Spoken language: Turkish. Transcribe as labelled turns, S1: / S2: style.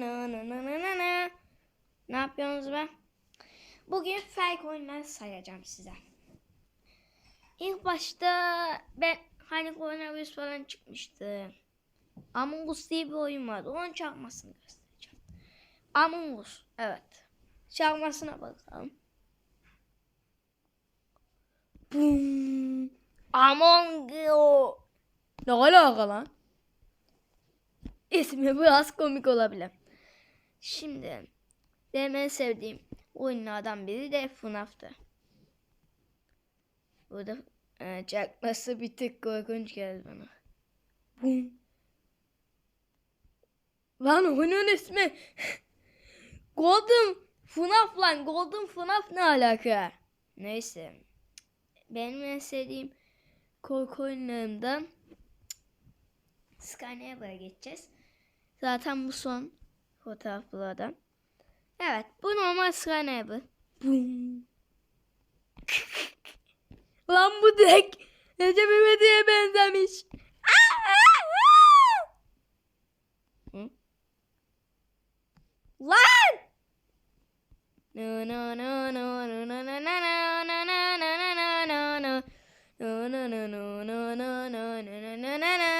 S1: na na na na na. Ne yapıyorsunuz be? Bugün fake oyunlar sayacağım size. İlk başta ben hani koronavirüs falan çıkmıştı. Among Us diye bir oyun vardı. Onun çakmasını göstereceğim. Among Us. Evet. Çakmasına bakalım. Boom. Among Us. Ne alaka lan? İsmi biraz komik olabilir. Şimdi benim en sevdiğim oyunlardan biri de FNAF'tı. Burada e, çakması bir tık korkunç geldi bana. Bum. Lan oyunun ismi Golden FNAF lan Golden FNAF ne alaka? Neyse. Benim en sevdiğim korku oyunlarından Skynever'a geçeceğiz. Zaten bu son fotoğraflardan. Evet bu normal. Bum. Lan bu direkt Recep İvedik'e benzemiş. Lan! No no no no no no no no no no no no no no no no no no no